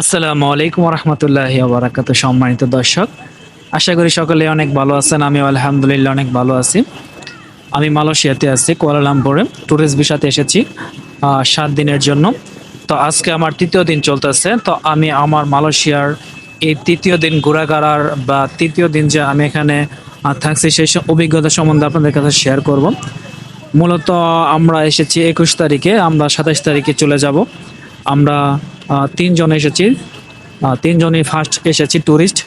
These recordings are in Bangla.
আসসালামু আলাইকুম রহমতুল্লাহ বারাকাত সম্মানিত দর্শক। আশা করি সকলে অনেক ভালো আছেন আমি আলহামদুলিল্লাহ অনেক ভালো আছি। আমি মালয়েশিয়াতে আছি, কুয়ালালামপুরে। ট্যুরিস্ট ভিসাতে এসেছি সাত দিনের জন্য। তো আজকে আমার তৃতীয় দিন চলতেছে, তো আমি আমার মালয়েশিয়ার এই তৃতীয় দিন ঘোরাঘাড়ার বা তৃতীয় দিন যে আমি এখানে থাকছি, সেই অভিজ্ঞতা সম্বন্ধে আপনাদের কাছে শেয়ার করব। মূলত আমরা এসেছি একুশ তারিখে, আমরা সাতাশ তারিখে চলে যাব। আমরা তিনজন এসেছি। তিনজনই ফার্স্ট এসেছি ট্যুরিস্ট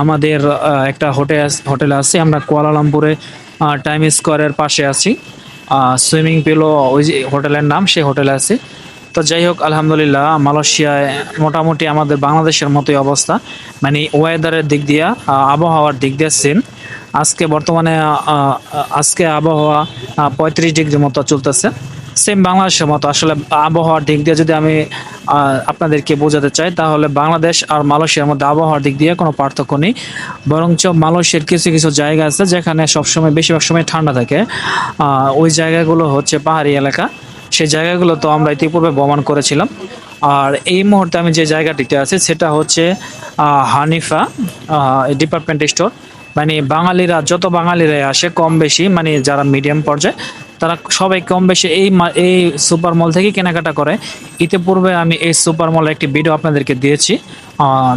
আমাদের একটা হোটেল হোটেলে আছি। আমরা কুয়ালালামপুরে টাইম স্কোয়ারের পাশে আছি। সুইমিং পুলও ওই যে হোটেলের নাম, সেই হোটেলে আছি। তো যাই হোক, আলহামদুলিল্লাহ, মালয়েশিয়ায় মোটামুটি আমাদের বাংলাদেশের মতোই অবস্থা। মানে ওয়েদারের দিক দিয়ে আবহাওয়ার দিক দিয়ে সেম আজকে বর্তমানে আজকে আবহাওয়া পঁয়ত্রিশ ডিগ্রির মতো চলতেছে। সেম বাংলাদেশের মতো। আসলে আবহাওয়ার দিক দিয়ে যদি আমি আপনাদেরকে বোঝাতে চাই, তাহলে বাংলাদেশ আর মালয়েশিয়ার মধ্যে আবহাওয়ার দিক দিয়ে কোনো পার্থক্য নেই। বরঞ্চ মালয়েশিয়ার কিছু কিছু জায়গা আছে যেখানে সবসময়, বেশিরভাগ সময় ঠান্ডা থাকে। ওই জায়গাগুলো হচ্ছে পাহাড়ি এলাকা। সেই জায়গাগুলো তো আমরা ইতিপূর্বে ভ্রমণ করেছিলাম। আর এই মুহূর্তে আমি যে জায়গাটিতে আছি, সেটা হচ্ছে হানিফা ডিপার্টমেন্ট স্টোর মানে বাঙালিরা, যত বাঙালিরাই আসে, কম বেশি মানে যারা মিডিয়াম পর্যায়ে তারা সবাই কম বেশি এই এই সুপার মল থেকে কেনাকাটা করে। ইতিপূর্বে আমি এই সুপার মলের একটি ভিডিও আপনাদেরকে দিয়েছি।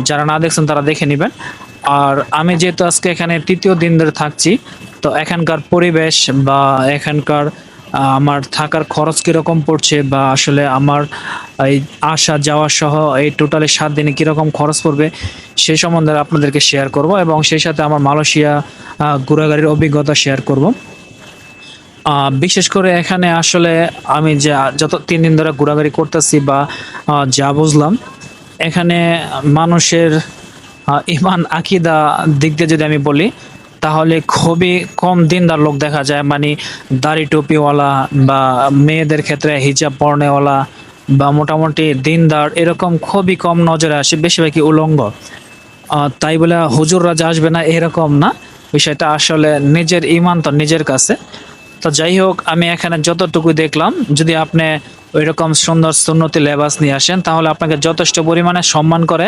যারা না দেখছেন তারা দেখে নেবেন। আর আমি যেহেতু আজকে এখানে তৃতীয় দিন ধরে থাকছি, তো এখানকার পরিবেশ বা এখানকার আমার থাকার খরচ কীরকম পড়ছে বা আসলে আমার এই আসা যাওয়া সহ এই টোটালি সাত দিনে কীরকম খরচ পড়বে সেই সম্বন্ধে আপনাদেরকে শেয়ার করব এবং সেই সাথে আমার মালয়েশিয়া ঘোরাঘুরির অভিজ্ঞতা শেয়ার করব। বিশেষ করে এখানে আসলে আমি যে যত তিন দিন ধরে ঘোরাঘুরি করতেছি বা যা বুঝলাম, এখানে মানুষের ইমান, আকিদা দিক দিয়ে যদি আমি বলি, তাহলে খুবই কম দিনদার লোক দেখা যায়। মানে দাড়ি টুপিওয়ালা বা মেয়েদের ক্ষেত্রে হিজাব পরনেওয়ালা বা মোটামুটি দিনদার এরকম খুবই কম নজরে আসে, বেশিরভাগই উলঙ্গ। তাই বলে হুজুররা রাজা আসবে না এরকম না। বিষয়টা আসলে নিজের ইমান তো নিজের কাছে। তো যাই হোক, আমি এখানে যতটুকু দেখলাম, যদি আপনি ওই রকম সুন্দর সুন্নতি লেবাস নিয়ে আসেন, তাহলে আপনাকে যথেষ্ট পরিমাণে সম্মান করে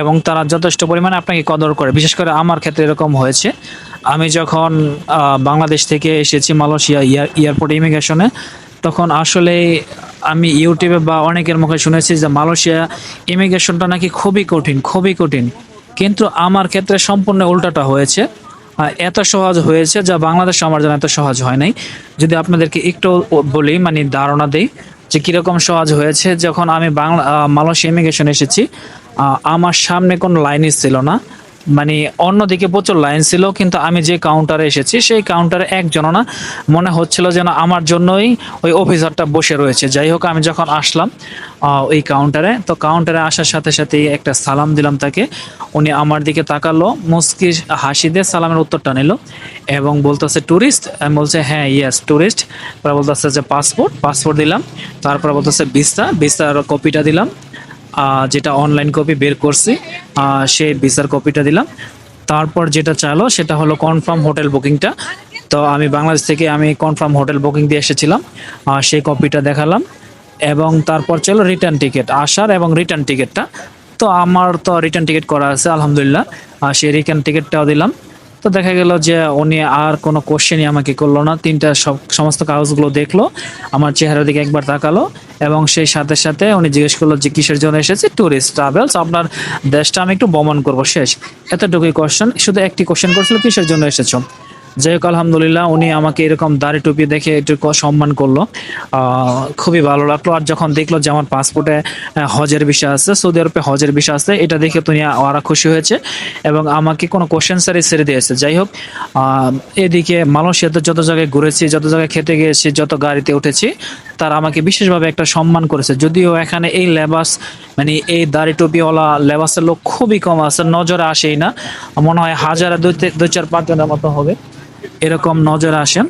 এবং তারা যথেষ্ট পরিমাণে আপনাকে কদর করে। বিশেষ করে আমার ক্ষেত্রে এরকম হয়েছে। আমি যখন বাংলাদেশ থেকে এসেছি মালয়েশিয়া এয়ার, এয়ারপোর্ট ইমিগ্রেশনে, তখন আসলে আমি ইউটিউবে বা অনেকের মুখে শুনেছি যে মালয়েশিয়া ইমিগ্রেশনটা নাকি খুবই কঠিন খুবই কঠিন। কিন্তু আমার ক্ষেত্রে সম্পূর্ণ উল্টাটা হয়েছে। এত সহজ হয়েছে যা বাংলাদেশে আমার জন্য এত সহজ হয় নাই। যদি আপনাদেরকে একটু বলি মানে ধারণা দেই যে কীরকম সহজ হয়েছে। যখন আমি বাংলা মালয়েশিয়া ইমিগ্রেশন এসেছি আমার সামনে কোনো লাইনই ছিল না। মানে অন্যদিকে প্রচুর লাইন ছিল, কিন্তু আমি যে কাউন্টারে এসেছি, সেই কাউন্টারে একজনও না, মনে হচ্ছিল যেন আমার জন্যই ওই অফিসারটা বসে রয়েছে। যাই হোক, আমি যখন আসলাম ওই কাউন্টারে তো কাউন্টারে আসার সাথে সাথেই একটা সালাম দিলাম তাকে। উনি আমার দিকে তাকালো মুস্কি হাসি দিয়ে সালামের উত্তরটা নিল এবং বলতেছে ট্যুরিস্ট আমি বলছে হ্যাঁ ইয়েস ট্যুরিস্ট তারপর বলতেছে যে পাসপোর্ট পাসপোর্ট দিলাম। তারপর বলতেছে ভিসা ভিসার কপিটা দিলাম। যেটা অনলাইন কপি বের করছি সেই ভিসার কপিটা দিলাম। তারপর যেটা চাইলো সেটা হলো কনফার্ম হোটেল বুকিংটা তো আমি বাংলাদেশ থেকে আমি কনফার্ম হোটেল বুকিং দিয়ে এসেছিলাম সেই কপিটা দেখালাম। এবং তারপর ছিল রিটার্ন টিকিট আসার এবং রিটার্ন টিকিটটা তো আমার তো রিটার্ন টিকিট করা আছে, আলহামদুলিল্লাহ। সেই রিটার্ন টিকিটটাও দিলাম। তো দেখা গেল যে উনি আর কোনো কোশ্চেনই আমাকে করল না। তিনটা সব সমস্ত কাগজগুলো দেখল, আমার চেহারার দিকে একবার তাকালো এবং সেই সাথে সাথে উনি জিজ্ঞেস করল যে কিসের জন্য এসেছে? ট্যুরিস্ট ট্রাভেলস আপনার দেশটা আমি একটু ভ্রমণ করব, শেষ। এতটুকুই কোশ্চেন শুধু একটি কোশ্চেন করছিল, কিসের জন্য এসেছ? যাই হোক, আলহামদুলিল্লাহ, উনি আমাকে এরকম দাড়ি টুপি দেখে একটু সম্মান করল। খুবই ভালো লাগল। আর যখন দেখল যে আমার পাসপোর্টে হজের বিষয় আছে, সৌদি আরবে হজের বিষয় আছে, এটা দেখে তুমি ওরা খুশি হয়েছে এবং আমাকে কোনো কোশ্চেন সারি ছেড়ে দিয়েছে। যাই হোক এদিকে মালয়েশিয়াতে যত জায়গায় ঘুরেছি, যত জায়গায় খেতে গিয়েছি, যত গাড়িতে উঠেছি, তারা আমাকে বিশেষভাবে একটা সম্মান করেছে। যদিও এখানে এই লেবাস মানে এই দাড়ি টুপিওয়ালা লেবাসের লোক খুবই কম আছে, নজরে আসেই না। মনে হয় হাজারে দুই চার পাঁচ জনের মতো হবে। এরকম নজর আসেন।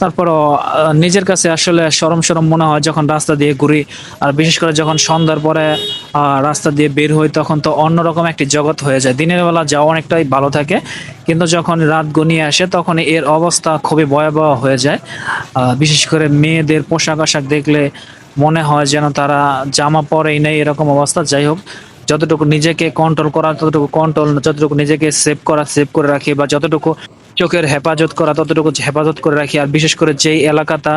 তারপরও আহ, নিজের কাছে আসলে সরম সরম মনে হয় যখন রাস্তা দিয়ে ঘুরি। আর বিশেষ করে যখন সন্ধ্যার পরে রাস্তা দিয়ে বের হই তখন তো অন্যরকম একটি জগৎ হয়ে যায়। দিনের বেলা যাওয়া অনেকটাই ভালো থাকে। কিন্তু যখন রাত গনিয়ে আসে তখন এর অবস্থা খুবই ভয়াবহ হয়ে যায়। বিশেষ করে মেয়েদের পোশাক আশাক দেখলে মনে হয় যেন তারা জামা পরেই নেই এরকম অবস্থা। যাই হোক যতটুকু নিজেকে কন্ট্রোল করা, ততটুকু কন্ট্রোল যতটুকু নিজেকে সেভ করা সেভ করে রাখি বা যতটুকু চোখের হেফাজত করা, ততটুকু হেফাজত করে রাখি। আর বিশেষ করে যেই এলাকাটা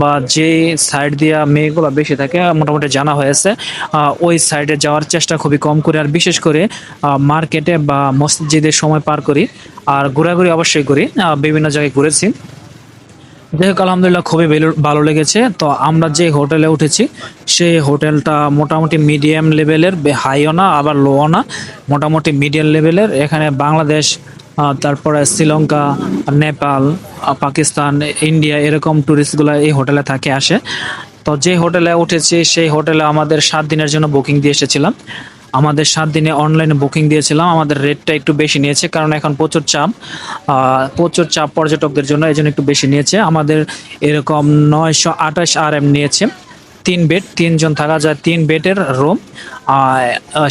বা যে সাইড দিয়া মেয়েগুলো বেশি থাকে, মোটামুটি জানা হয়েছে ওই সাইডে যাওয়ার চেষ্টা খুবই কম করি। আর বিশেষ করে মার্কেটে বা মসজিদের সময় পার করি, আর ঘোরাঘুরি অবশ্যই করি বিভিন্ন জায়গায় ঘুরেছি। যাই হোক, আলহামদুলিল্লাহ খুবই ভালো লেগেছে। তো আমরা যে হোটেলে উঠেছি, সেই হোটেলটা মোটামুটি মিডিয়াম লেভেলের হাইও না, আবার লোও না, মোটামুটি মিডিয়াম লেভেলের এখানে বাংলাদেশ তারপরে শ্রীলঙ্কা, নেপাল পাকিস্তান, ইন্ডিয়া এরকম ট্যুরিস্টগুলো এই হোটেলে থাকে, আসে। তো যে হোটেলে উঠেছি, সেই হোটেলে আমাদের সাত দিনের জন্য বুকিং দিয়ে এসেছিলাম। আমাদের সাত দিনে অনলাইনে বুকিং দিয়েছিলাম। আমাদের রেটটা একটু বেশি নিয়েছে, কারণ এখন প্রচুর চাপ। প্রচুর চাপ পর্যটকদের জন্য এই জন্য একটু বেশি নিয়েছে। আমাদের এরকম নয়শো আঠাশ আর এম নিয়েছে। তিন বেড তিনজন থাকা যায়, তিন বেডের রুম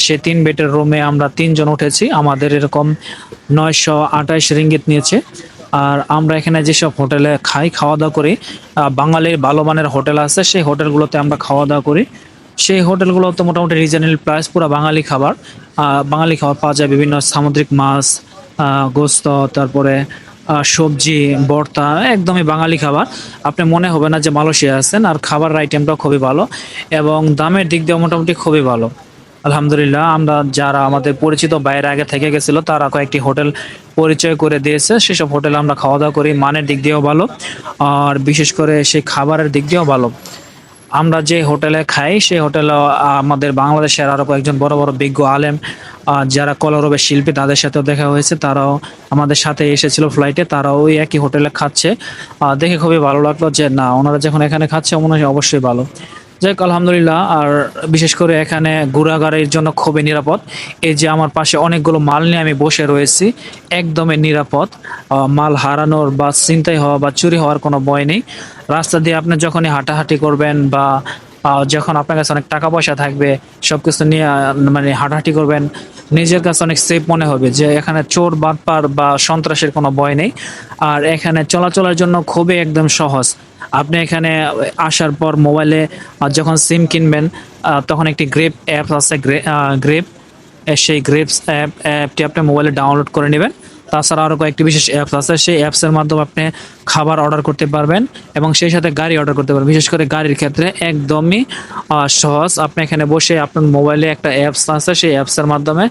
সে তিন বেডের রুমে আমরা তিনজন উঠেছি। আমাদের এরকম নয়শো আঠাশ রিঙ্গিত নিয়েছে। আর আমরা এখানে যেসব হোটেলে খাই খাওয়া দাওয়া করি বাঙালির ভালো মানের হোটেল আছে, সেই হোটেলগুলোতে আমরা খাওয়া দাওয়া করি। সেই হোটেলগুলো তো মোটামুটি রিজনেবল প্রাইস, পুরো বাঙালি খাবার। বাঙালি খাবার পাওয়া যায় বিভিন্ন সামুদ্রিক মাছ গোস্ত, তারপরে সবজি ভর্তা একদমই বাঙালি খাবার। আপনি মনে হবে না যে মালয়েশিয়া আছেন, আর খাবার আইটেমটাও খুবই ভালো এবং দামের দিক দিয়ে মোটামুটি খুবই ভালো। আলহামদুলিল্লাহ, আমরা যারা আমাদের পরিচিত বাইরে আগে থেকে গেছিল, তারা কয়েকটি হোটেল পরিচয় করে দিয়েছে। সেসব হোটেলে আমরা খাওয়া দাওয়া করি, মানের দিক দিয়েও ভালো, আর বিশেষ করে সেই খাবারের দিক দিয়েও ভালো। আমরা যে হোটেলে খাই, সেই হোটেলে আমাদের বাংলাদেশের আরও কয়েকজন বড় বড় বিজ্ঞ আলেম যারা কলরবের শিল্পী, তাদের সাথেও দেখা হয়েছে। তারাও আমাদের সাথে এসেছিল ফ্লাইটে তারাও ওই একই হোটেলে খাচ্ছে। দেখে খুবই ভালো লাগল যে, না, ওনারা যখন এখানে খাচ্ছে, মনে হয় অবশ্যই ভালো। যাই আলহামদুলিল্লাহ, আর বিশেষ করে এখানে ঘোরাঘাড়ির জন্য খুবই নিরাপদ। এই যে আমার পাশে অনেকগুলো মাল নিয়ে আমি বসে রয়েছি, একদমই নিরাপদ। মাল হারানোর বা চিন্তাই হওয়া বা চুরি হওয়ার কোনো ভয় নেই। রাস্তা দিয়ে আপনি যখনই হাঁটাহাঁটি করবেন বা যখন আপনার কাছে অনেক টাকা পয়সা থাকবে, সবকিছু নিয়ে মানে হাঁটাহাঁটি করবেন, নিজের কাছে অনেক সেফ মনে হবে যে এখানে চোর, বাটপার বা সন্ত্রাসের কোনো ভয় নেই। আর এখানে চলাচলের জন্য খুবই একদম সহজ। আপনি এখানে আসার পর মোবাইলে যখন সিম কিনবেন তখন একটি গ্রেপ অ্যাপ আছে গ্রেপ সেই গ্রেপস অ্যাপ অ্যাপটি আপনি মোবাইলে ডাউনলোড করে নেবেন। তাছাড়া আরও কয়েকটি বিশেষ অ্যাপস আছে। সেই অ্যাপসের মাধ্যমে আপনি খাবার অর্ডার করতে পারবেন এবং সেই সাথে গাড়ি অর্ডার করতে পারবেন। বিশেষ করে গাড়ির ক্ষেত্রে একদমই সহজ। আপনি এখানে বসে আপনার মোবাইলে একটা অ্যাপস আছে। সেই অ্যাপসের মাধ্যমে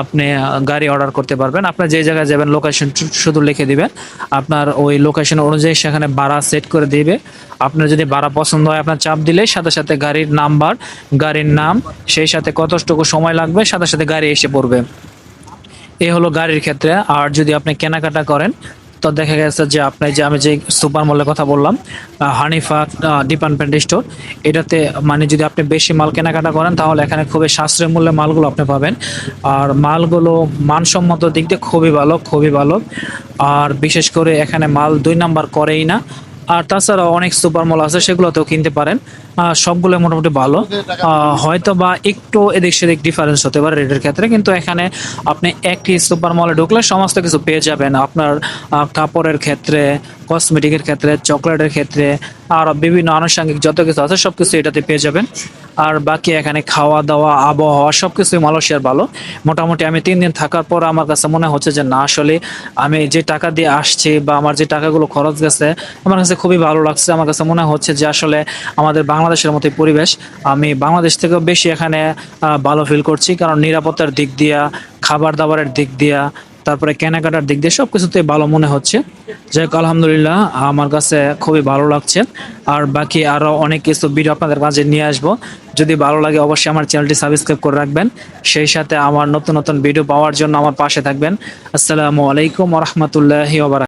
আপনি গাড়ি অর্ডার করতে পারবেন। আপনার যে জায়গায় যাবেন লোকেশন শুধু লিখে দিবেন। আপনার ওই লোকেশন অনুযায়ী সেখানে ভাড়া সেট করে দিবে। আপনার যদি ভাড়া পছন্দ হয়, আপনার চাপ দিলে সাথে সাথে গাড়ির নাম্বার গাড়ির নাম, সেই সাথে কতটুকু সময় লাগবে, সাথে সাথে গাড়ি এসে পড়বে। এই হলো গাড়ির ক্ষেত্রে। আর যদি আপনি কেনাকাটা করেন, তো দেখা গেছে যে আপনি যে আমি যে সুপার মলের কথা বললাম হানিফা ডিপার্টমেন্ট স্টোর এটাতে মানে যদি আপনি বেশি মাল কেনাকাটা করেন, তাহলে এখানে খুবই সাশ্রয় মূল্যে মালগুলো আপনি পাবেন। আর মালগুলো মানসম্মত দিক দিয়ে খুবই ভালো খুবই ভালো। আর বিশেষ করে এখানে মাল দুই নাম্বার করেই না। আর তাছাড়া অনেক সুপার মল আছে, সেগুলোতেও কিনতে পারেন। সবগুলো মোটামুটি ভালো। হয়তো বা একটু এদিক সেদিক ডিফারেন্স হতে পারে রেটের ক্ষেত্রে, কিন্তু এখানে আপনি একটি সুপার মলে ঢুকলে সমস্ত কিছু পেয়ে যাবেন। আপনার কাপড়ের ক্ষেত্রে কসমেটিকের ক্ষেত্রে, চকলেটের ক্ষেত্রে, আর বিভিন্ন আনুষঙ্গিক যত কিছু আছে সব কিছু এটাতে পেয়ে যাবেন। আর বাকি এখানে খাওয়া দাওয়া আবহাওয়া সব কিছুই মালয়েশিয়ার ভালো। মোটামুটি আমি তিন দিন থাকার পর আমার কাছে মনে হচ্ছে যে, না, আসলে আমি যে টাকা দিয়ে আসছি বা আমার যে টাকাগুলো খরচ গেছে, আমার কাছে খুবই ভালো লাগছে। আমার কাছে মনে হচ্ছে যে আসলে আমাদের বাংলাদেশের মতোই পরিবেশ। আমি বাংলাদেশ থেকেও বেশি এখানে ভালো ফিল করছি। কারণ নিরাপত্তার দিক দিয়া খাবার দাবারের দিক দিয়া, তারপরে কেনাকাটার দিক দিয়ে সব কিছুতেই ভালো মনে হচ্ছে। যাই হোক, আলহামদুলিল্লাহ, আমার কাছে খুবই ভালো লাগছে। আর বাকি আরও অনেক কিছু ভিডিও আপনাদের মাঝে নিয়ে আসব। যদি ভালো লাগে, অবশ্যই আমার চ্যানেলটি সাবস্ক্রাইব করে রাখবেন। সেই সাথে আমার নতুন নতুন ভিডিও পাওয়ার জন্য আমার পাশে থাকবেন। আসসালামু আলাইকুম রহমতুল্লাহি